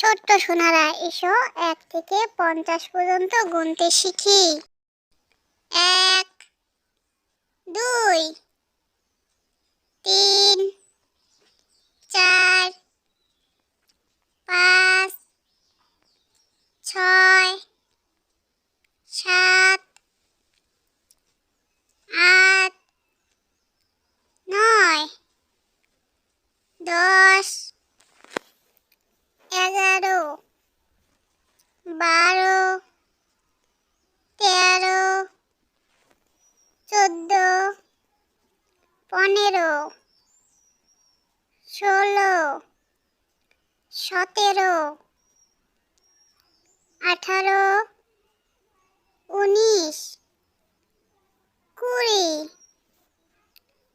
ছোট্ট সোনারা, এসো এক থেকে পঞ্চাশ পর্যন্ত গুনতে শিখি। এক, দুই, তিন, চার, পাঁচ, ছয়, সাত, আট, নয়, দশ পনেরো ষোলো সতেরো আঠারো উনিশ কুড়ি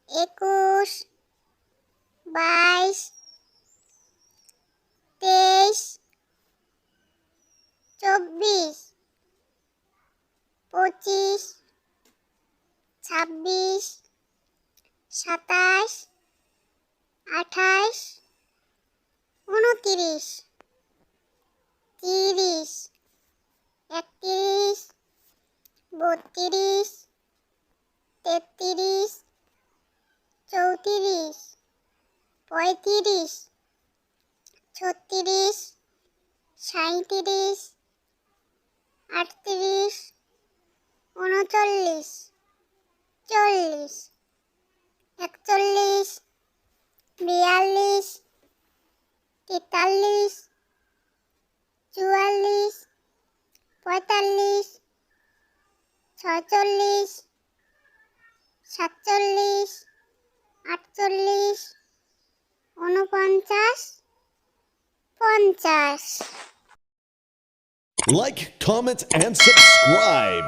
একুশ বাইশ তেইশ চব্বিশ পঁচিশ ছাব্বিশ সাতাশ আঠাশ উনতিরিশ তিরিশ একত্রিশ বত্রিশ তেত্রিশ চৌত্রিশ পঁয়ত্রিশ ছত্রিশ সাঁত্রিশ আটত্রিশ বিয়াল্লিশ তেতাল্লিশ চুয়াল্লিশ পঁয়তাল্লিশ ছয়চল্লিশ সাতচল্লিশ আটচল্লিশ উনপঞ্চাশ পঞ্চাশ Like, comment, and subscribe.